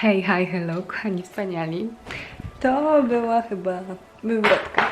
Hej, hi, hello, kochani wspaniali. To była chyba wywrotka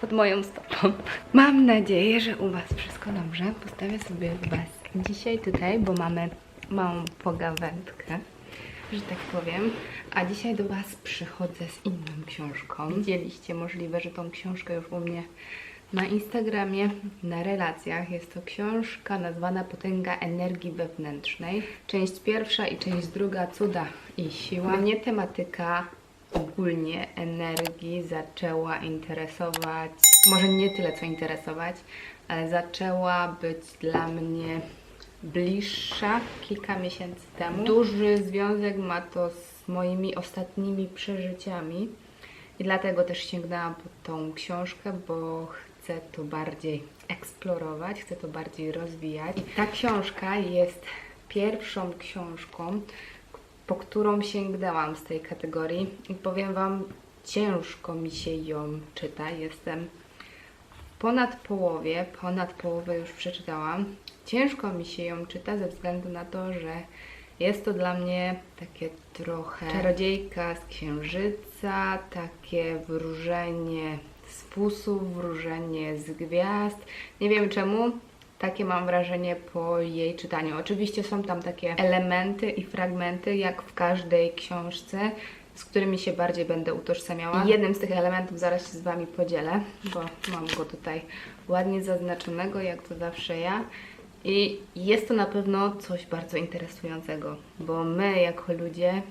pod moją stopą. Mam nadzieję, że u Was wszystko dobrze. Postawię sobie Was dzisiaj tutaj, bo mamy małą pogawędkę, że tak powiem. A dzisiaj do Was przychodzę z inną książką. Widzieliście możliwe, że tą książkę już u mnie na Instagramie, na relacjach. Jest to książka nazwana Potęga Energii Wewnętrznej. Część pierwsza i część druga Cuda i Siła. Mnie tematyka ogólnie energii zaczęła interesować, może nie tyle co interesować, ale zaczęła być dla mnie bliższa kilka miesięcy temu. Duży związek ma to z moimi ostatnimi przeżyciami i dlatego też sięgnęłam po tą książkę, bo chcę to bardziej eksplorować, chcę to bardziej rozwijać. I ta książka jest pierwszą książką, po którą sięgnęłam z tej kategorii i powiem Wam, ciężko mi się ją czyta. Jestem ponad połowie, ponad połowę już przeczytałam. Ciężko mi się ją czyta ze względu na to, że jest to dla mnie takie trochę czarodziejka z księżyca, takie wróżenie z fusów, wróżenie z gwiazd. Nie wiem czemu, takie mam wrażenie po jej czytaniu. Oczywiście są tam takie elementy i fragmenty, jak w każdej książce, z którymi się bardziej będę utożsamiała. I jednym z tych elementów zaraz się z Wami podzielę, bo mam go tutaj ładnie zaznaczonego, jak to zawsze ja. I jest to na pewno coś bardzo interesującego, bo my jako ludzie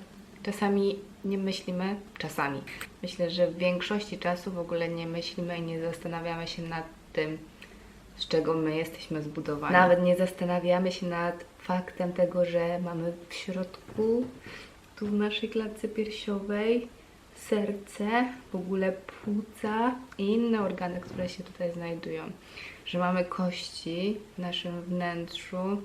czasami nie myślimy, czasami. Myślę, że w większości czasu w ogóle nie myślimy i nie zastanawiamy się nad tym, z czego my jesteśmy zbudowani. Nawet nie zastanawiamy się nad faktem tego, że mamy w środku, tu w naszej klatce piersiowej, serce, w ogóle płuca i inne organy, które się tutaj znajdują. Że mamy kości w naszym wnętrzu,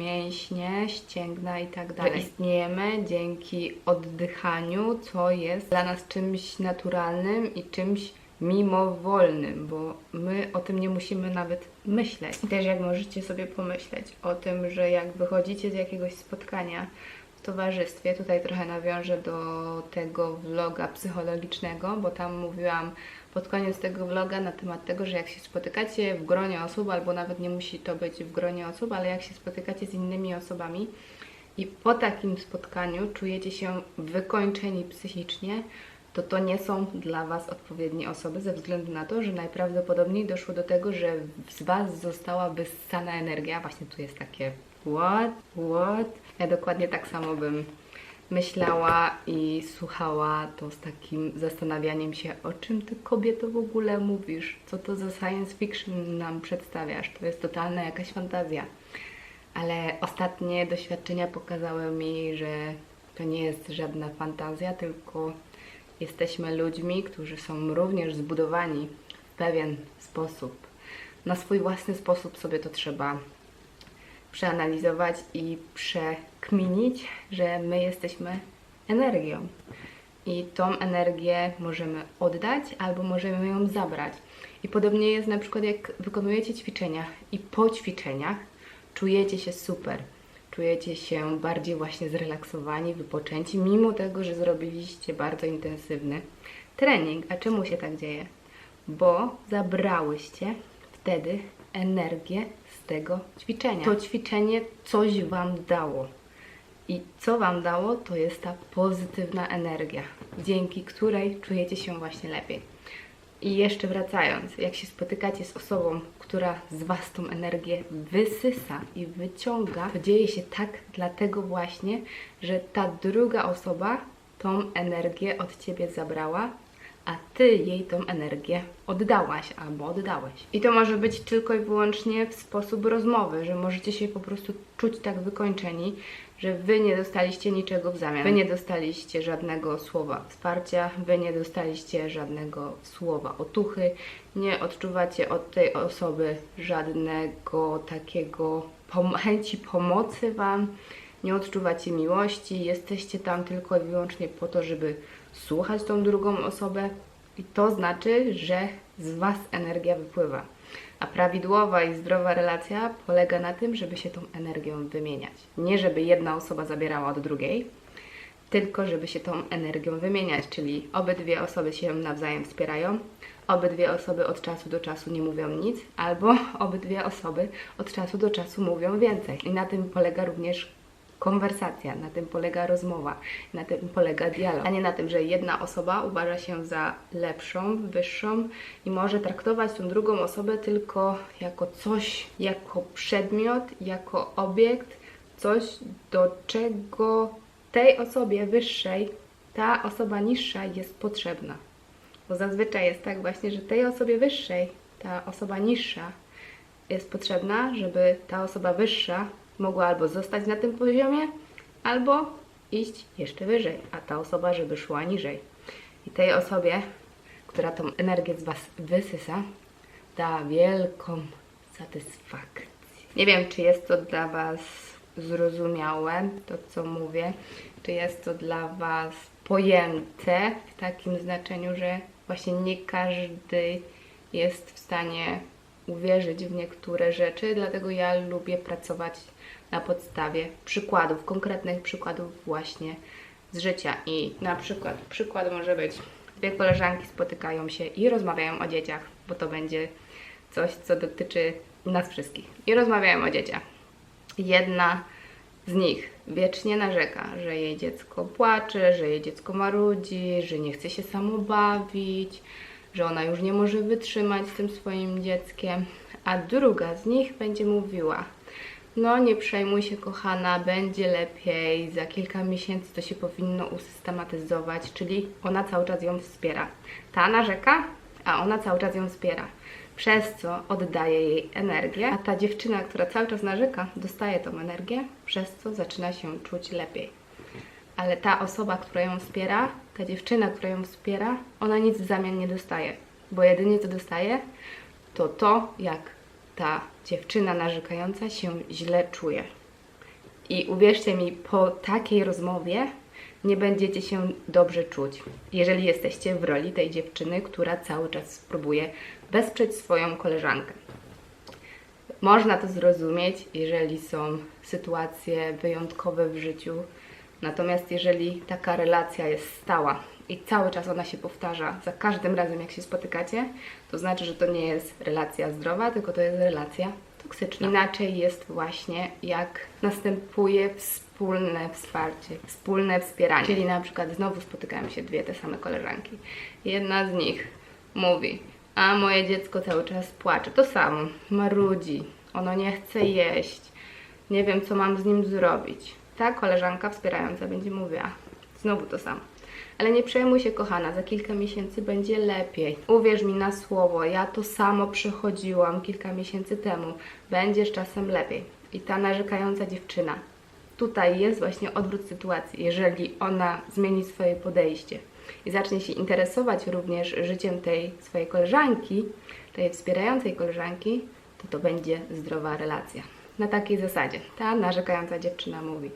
mięśnie, ścięgna i tak dalej. Że istniejemy dzięki oddychaniu, co jest dla nas czymś naturalnym i czymś mimowolnym, bo my o tym nie musimy nawet myśleć. I też jak możecie sobie pomyśleć o tym, że jak wychodzicie z jakiegoś spotkania w towarzystwie, tutaj trochę nawiążę do tego vloga psychologicznego, bo tam mówiłam pod koniec tego vloga na temat tego, że jak się spotykacie w gronie osób, albo nawet nie musi to być w gronie osób, ale jak się spotykacie z innymi osobami i po takim spotkaniu czujecie się wykończeni psychicznie, to to nie są dla Was odpowiednie osoby, ze względu na to, że najprawdopodobniej doszło do tego, że z Was została wyssana energia. Właśnie tu jest takie what, what. Ja dokładnie tak samo bym myślała i słuchała to z takim zastanawianiem się, o czym Ty kobieto w ogóle mówisz, co to za science fiction nam przedstawiasz, to jest totalna jakaś fantazja. Ale ostatnie doświadczenia pokazały mi, że to nie jest żadna fantazja, tylko jesteśmy ludźmi, którzy są również zbudowani w pewien sposób. Na swój własny sposób sobie to trzeba przeanalizować i przekminić, że my jesteśmy energią. I tą energię możemy oddać albo możemy ją zabrać. I podobnie jest na przykład, jak wykonujecie ćwiczenia i po ćwiczeniach czujecie się super. Czujecie się bardziej właśnie zrelaksowani, wypoczęci, mimo tego, że zrobiliście bardzo intensywny trening. A czemu się tak dzieje? Bo zabrałyście wtedy energię z tego ćwiczenia. To ćwiczenie coś Wam dało. I co Wam dało, to jest ta pozytywna energia, dzięki której czujecie się właśnie lepiej. I jeszcze wracając, jak się spotykacie z osobą, która z Was tą energię wysysa i wyciąga, to dzieje się tak dlatego właśnie, że ta druga osoba tą energię od Ciebie zabrała, a Ty jej tą energię oddałaś albo oddałeś. I to może być tylko i wyłącznie w sposób rozmowy, że możecie się po prostu czuć tak wykończeni, że Wy nie dostaliście niczego w zamian. Wy nie dostaliście żadnego słowa wsparcia, Wy nie dostaliście żadnego słowa otuchy, nie odczuwacie od tej osoby żadnego takiego chęci pomocy Wam, nie odczuwacie miłości, jesteście tam tylko i wyłącznie po to, żeby słuchać tą drugą osobę i to znaczy, że z Was energia wypływa. A prawidłowa i zdrowa relacja polega na tym, żeby się tą energią wymieniać. Nie żeby jedna osoba zabierała od drugiej, tylko żeby się tą energią wymieniać, czyli obydwie osoby się nawzajem wspierają, obydwie osoby od czasu do czasu nie mówią nic, albo obydwie osoby od czasu do czasu mówią więcej. I na tym polega również konwersacja, na tym polega rozmowa, na tym polega dialog, a nie na tym, że jedna osoba uważa się za lepszą, wyższą i może traktować tą drugą osobę tylko jako coś, jako przedmiot, jako obiekt, coś, do czego tej osobie wyższej ta osoba niższa jest potrzebna. Bo zazwyczaj jest tak właśnie, że tej osobie wyższej ta osoba niższa jest potrzebna, żeby ta osoba wyższa mogła albo zostać na tym poziomie, albo iść jeszcze wyżej, a ta osoba, żeby szła niżej. I tej osobie, która tą energię z Was wysysa, da wielką satysfakcję. Nie wiem, czy jest to dla Was zrozumiałe, to co mówię, czy jest to dla Was pojęte w takim znaczeniu, że właśnie nie każdy jest w stanie uwierzyć w niektóre rzeczy, dlatego ja lubię pracować na podstawie przykładów, konkretnych przykładów właśnie z życia. I na przykład, przykład może być, dwie koleżanki spotykają się i rozmawiają o dzieciach, bo to będzie coś, co dotyczy nas wszystkich. I rozmawiają o dzieciach. Jedna z nich wiecznie narzeka, że jej dziecko płacze, że jej dziecko marudzi, że nie chce się samo bawić, że ona już nie może wytrzymać z tym swoim dzieckiem, a druga z nich będzie mówiła: No, nie przejmuj się, kochana, będzie lepiej, za kilka miesięcy to się powinno usystematyzować, czyli ona cały czas ją wspiera. Ta narzeka, a ona cały czas ją wspiera. Przez co oddaje jej energię, a ta dziewczyna, która cały czas narzeka, dostaje tą energię, przez co zaczyna się czuć lepiej ale ta osoba, która ją wspiera, ta dziewczyna, która ją wspiera, ona nic w zamian nie dostaje, bo jedynie co dostaje, to to, jak ta dziewczyna narzekająca się źle czuje. I uwierzcie mi, po takiej rozmowie nie będziecie się dobrze czuć, jeżeli jesteście w roli tej dziewczyny, która cały czas próbuje wesprzeć swoją koleżankę. Można to zrozumieć, jeżeli są sytuacje wyjątkowe w życiu. Natomiast jeżeli taka relacja jest stała i cały czas ona się powtarza za każdym razem, jak się spotykacie, to znaczy, że to nie jest relacja zdrowa, tylko to jest relacja toksyczna. Inaczej jest właśnie, jak następuje wspólne wsparcie, wspólne wspieranie. Czyli na przykład znowu spotykają się dwie te same koleżanki. Jedna z nich mówi, a moje dziecko cały czas płacze. To samo, marudzi, ono nie chce jeść, nie wiem co mam z nim zrobić. Ta koleżanka wspierająca będzie mówiła, znowu to samo. Ale nie przejmuj się, kochana, za kilka miesięcy będzie lepiej. Uwierz mi na słowo, ja to samo przechodziłam kilka miesięcy temu. Będziesz czasem lepiej. I ta narzekająca dziewczyna, tutaj jest właśnie odwrót sytuacji. Jeżeli ona zmieni swoje podejście i zacznie się interesować również życiem tej swojej koleżanki, tej wspierającej koleżanki, to to będzie zdrowa relacja. Na takiej zasadzie ta narzekająca dziewczyna mówi: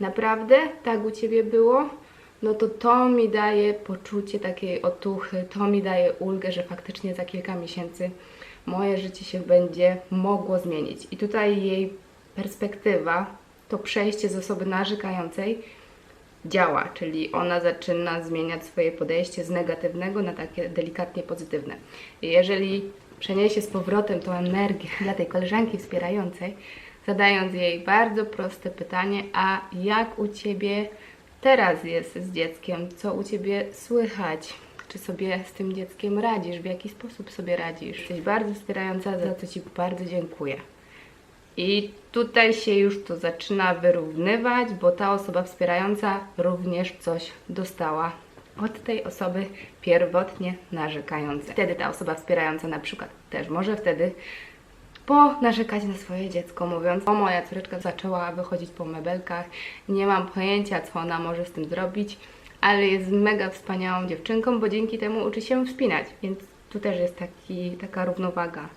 Naprawdę tak u ciebie było? No to to mi daje poczucie takiej otuchy, to mi daje ulgę, że faktycznie za kilka miesięcy moje życie się będzie mogło zmienić. I tutaj jej perspektywa, to przejście z osoby narzekającej działa, czyli ona zaczyna zmieniać swoje podejście z negatywnego na takie delikatnie pozytywne. Jeżeli przeniesie z powrotem tą energię dla tej koleżanki wspierającej, zadając jej bardzo proste pytanie, a jak u Ciebie teraz jest z dzieckiem? Co u Ciebie słychać? Czy sobie z tym dzieckiem radzisz? W jaki sposób sobie radzisz? Jesteś bardzo wspierająca, za co Ci bardzo dziękuję. I tutaj się już to zaczyna wyrównywać, bo ta osoba wspierająca również coś dostała od tej osoby pierwotnie narzekającej. Wtedy ta osoba wspierająca na przykład też może wtedy ponarzekać na swoje dziecko, mówiąc: O, moja córeczka zaczęła wychodzić po mebelkach, nie mam pojęcia, co ona może z tym zrobić, ale jest mega wspaniałą dziewczynką, bo dzięki temu uczy się wspinać. Więc tu też jest taki, taka równowaga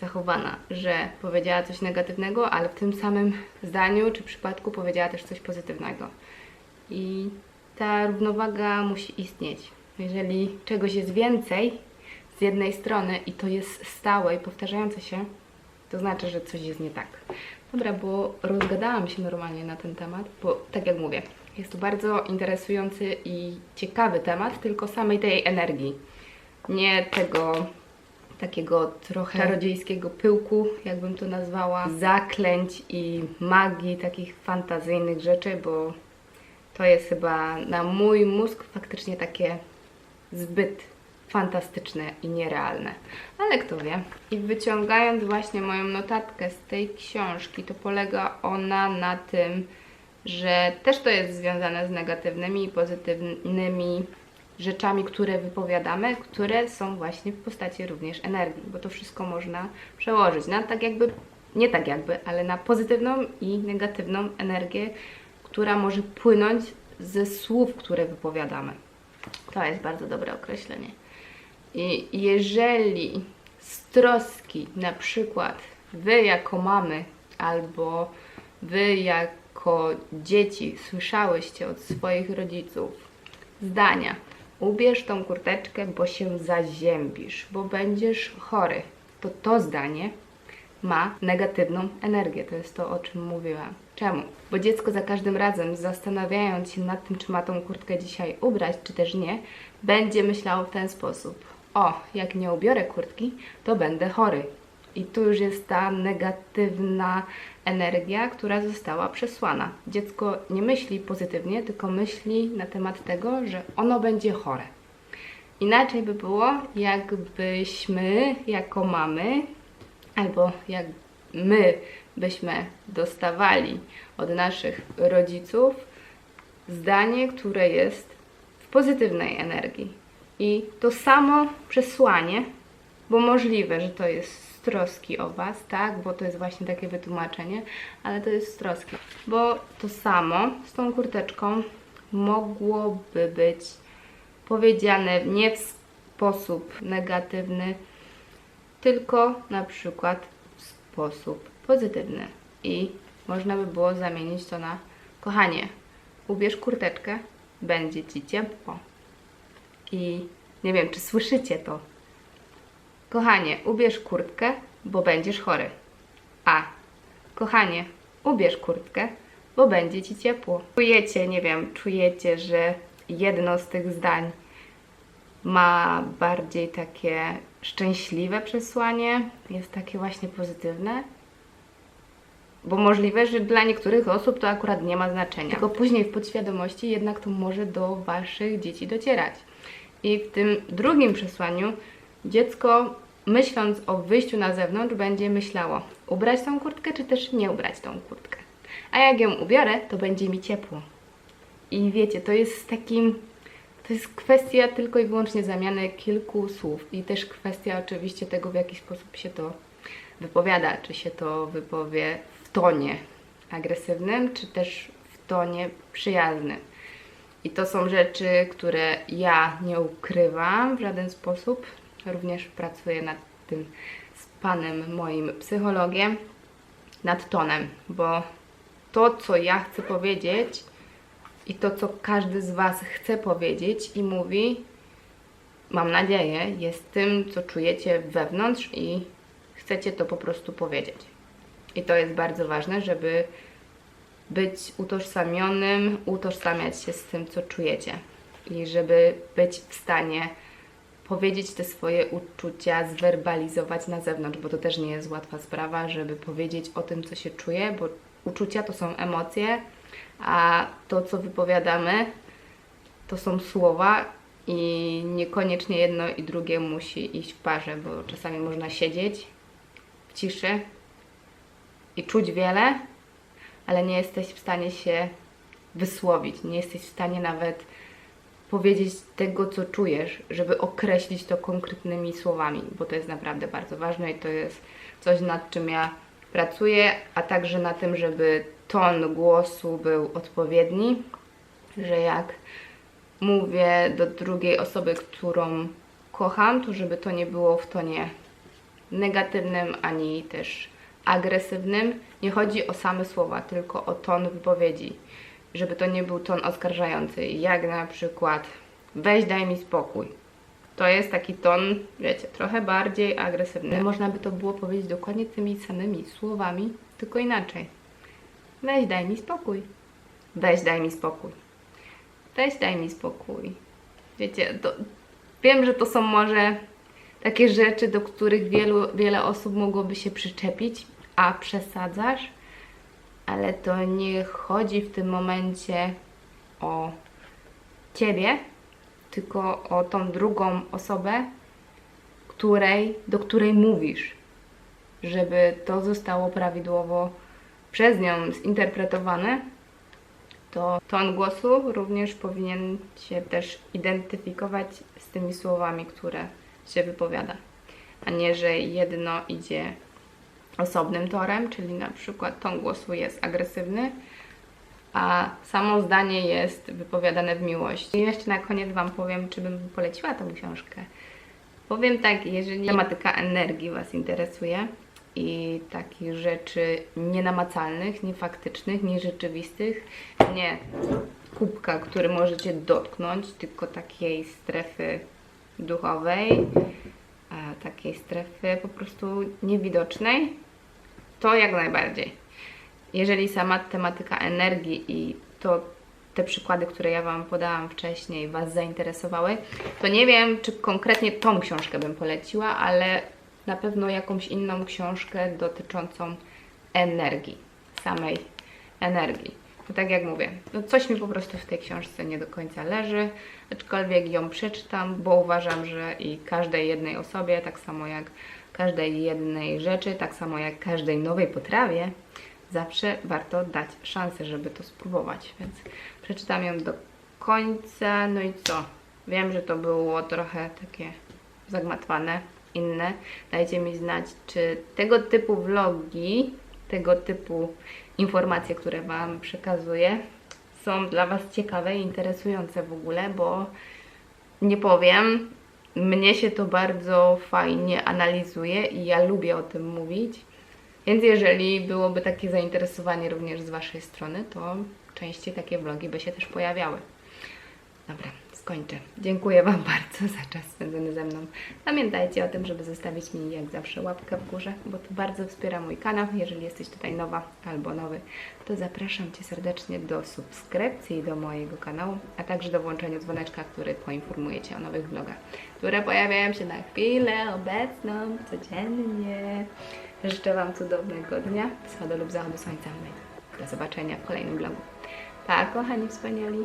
zachowana, że powiedziała coś negatywnego, ale w tym samym zdaniu czy przypadku powiedziała też coś pozytywnego. I ta równowaga musi istnieć. Jeżeli czegoś jest więcej z jednej strony i to jest stałe i powtarzające się, to znaczy, że coś jest nie tak. Dobra, bo rozgadałam się normalnie na ten temat, bo tak jak mówię, jest to bardzo interesujący i ciekawy temat, tylko samej tej energii. Nie tego takiego trochę czarodziejskiego pyłku, jakbym to nazwała, zaklęć i magii, takich fantazyjnych rzeczy, bo to jest chyba na mój mózg faktycznie takie zbyt fantastyczne i nierealne. Ale kto wie. I wyciągając właśnie moją notatkę z tej książki, to polega ona na tym, że też to jest związane z negatywnymi i pozytywnymi rzeczami, które wypowiadamy, które są właśnie w postaci również energii, bo to wszystko można przełożyć na tak jakby, nie tak jakby, ale na pozytywną i negatywną energię, która może płynąć ze słów, które wypowiadamy. To jest bardzo dobre określenie. I jeżeli z troski, na przykład wy jako mamy albo wy jako dzieci słyszałyście od swoich rodziców zdania ubierz tą kurteczkę, bo się zaziębisz, bo będziesz chory, to to zdanie ma negatywną energię. To jest to, o czym mówiłam. Czemu? Bo dziecko za każdym razem, zastanawiając się nad tym, czy ma tą kurtkę dzisiaj ubrać, czy też nie, będzie myślało w ten sposób: O, jak nie ubiorę kurtki, to będę chory. I tu już jest ta negatywna energia, która została przesłana. Dziecko nie myśli pozytywnie, tylko myśli na temat tego, że ono będzie chore. Inaczej by było, jakbyśmy jako mamy albo jak my byśmy dostawali od naszych rodziców zdanie, które jest w pozytywnej energii. I to samo przesłanie, bo możliwe, że to jest z troski o Was, tak? Bo to jest właśnie takie wytłumaczenie, ale to jest z troski. Bo to samo z tą kurteczką mogłoby być powiedziane nie w sposób negatywny, tylko na przykład w sposób pozytywny. I można by było zamienić to na kochanie, ubierz kurteczkę, będzie ci ciepło. I nie wiem, czy słyszycie to. Kochanie, ubierz kurtkę, bo będziesz chory. A kochanie, ubierz kurtkę, bo będzie ci ciepło. Czujecie, nie wiem, czujecie, że jedno z tych zdań ma bardziej takie szczęśliwe przesłanie, jest takie właśnie pozytywne. Bo możliwe, że dla niektórych osób to akurat nie ma znaczenia. Tylko później w podświadomości jednak to może do waszych dzieci docierać. I w tym drugim przesłaniu dziecko, myśląc o wyjściu na zewnątrz, będzie myślało: ubrać tą kurtkę, czy też nie ubrać tą kurtkę. A jak ją ubiorę, to będzie mi ciepło. I wiecie, to jest takim. To jest kwestia tylko i wyłącznie zamiany kilku słów i też kwestia oczywiście tego, w jaki sposób się to wypowiada. Czy się to wypowie w tonie agresywnym, czy też w tonie przyjaznym. I to są rzeczy, które ja nie ukrywam w żaden sposób. Również pracuję nad tym z panem moim psychologiem, nad tonem, bo to, co ja chcę powiedzieć i to, co każdy z Was chce powiedzieć i mówi, mam nadzieję, jest tym, co czujecie wewnątrz i chcecie to po prostu powiedzieć. I to jest bardzo ważne, żeby być utożsamionym, utożsamiać się z tym, co czujecie. I żeby być w stanie powiedzieć te swoje uczucia, zwerbalizować na zewnątrz, bo to też nie jest łatwa sprawa, żeby powiedzieć o tym, co się czuje, bo uczucia to są emocje, a to, co wypowiadamy, to są słowa i niekoniecznie jedno i drugie musi iść w parze, bo czasami można siedzieć w ciszy i czuć wiele, ale nie jesteś w stanie się wysłowić, nie jesteś w stanie nawet powiedzieć tego, co czujesz, żeby określić to konkretnymi słowami, bo to jest naprawdę bardzo ważne i to jest coś, nad czym ja pracuję, a także na tym, żeby ton głosu był odpowiedni, że jak mówię do drugiej osoby, którą kocham, to żeby to nie było w tonie negatywnym ani też agresywnym. Nie chodzi o same słowa, tylko o ton wypowiedzi. Żeby to nie był ton oskarżający, jak na przykład weź daj mi spokój. To jest taki ton, wiecie, trochę bardziej agresywny. Można by to było powiedzieć dokładnie tymi samymi słowami, tylko inaczej. Weź daj mi spokój. Weź daj mi spokój. Weź daj mi spokój. Wiecie, to, wiem, że to są może takie rzeczy, do których wielu, wiele osób mogłoby się przyczepić, a przesadzasz, ale to nie chodzi w tym momencie o ciebie, tylko o tą drugą osobę, której, do której mówisz, żeby to zostało prawidłowo przez nią zinterpretowane, to ton głosu również powinien się też identyfikować z tymi słowami, które się wypowiada, a nie, że jedno idzie osobnym torem, czyli na przykład ton głosu jest agresywny, a samo zdanie jest wypowiadane w miłości. I jeszcze na koniec Wam powiem, czy bym poleciła tą książkę. Powiem tak, jeżeli tematyka energii Was interesuje i takich rzeczy nienamacalnych, niefaktycznych, nierzeczywistych, nie kubka, który możecie dotknąć, tylko takiej strefy duchowej, a takiej strefy po prostu niewidocznej, to jak najbardziej. Jeżeli sama tematyka energii i to te przykłady, które ja Wam podałam wcześniej, Was zainteresowały, to nie wiem, czy konkretnie tą książkę bym poleciła, ale na pewno jakąś inną książkę dotyczącą energii, samej energii. Tak jak mówię, no coś mi po prostu w tej książce nie do końca leży, aczkolwiek ją przeczytam, bo uważam, że i każdej jednej osobie, tak samo jak każdej jednej rzeczy, tak samo jak każdej nowej potrawie, zawsze warto dać szansę, żeby to spróbować. Więc przeczytam ją do końca. No i co? Wiem, że to było trochę takie zagmatwane, inne. Dajcie mi znać, czy tego typu vlogi, tego typu informacje, które Wam przekazuję, są dla Was ciekawe i interesujące w ogóle, bo nie powiem, mnie się to bardzo fajnie analizuje i ja lubię o tym mówić. Więc jeżeli byłoby takie zainteresowanie również z Waszej strony, to częściej takie vlogi by się też pojawiały. Dobra, skończę. Dziękuję Wam bardzo za czas spędzony ze mną. Pamiętajcie o tym, żeby zostawić mi jak zawsze łapkę w górze, bo to bardzo wspiera mój kanał. Jeżeli jesteś tutaj nowa albo nowy, to zapraszam Cię serdecznie do subskrypcji do mojego kanału, a także do włączenia dzwoneczka, który poinformuje Cię o nowych vlogach, które pojawiają się na chwilę obecną, codziennie. Życzę Wam cudownego dnia, wschodu lub zachodu słońca. Do zobaczenia w kolejnym vlogu. Pa, kochani wspaniali.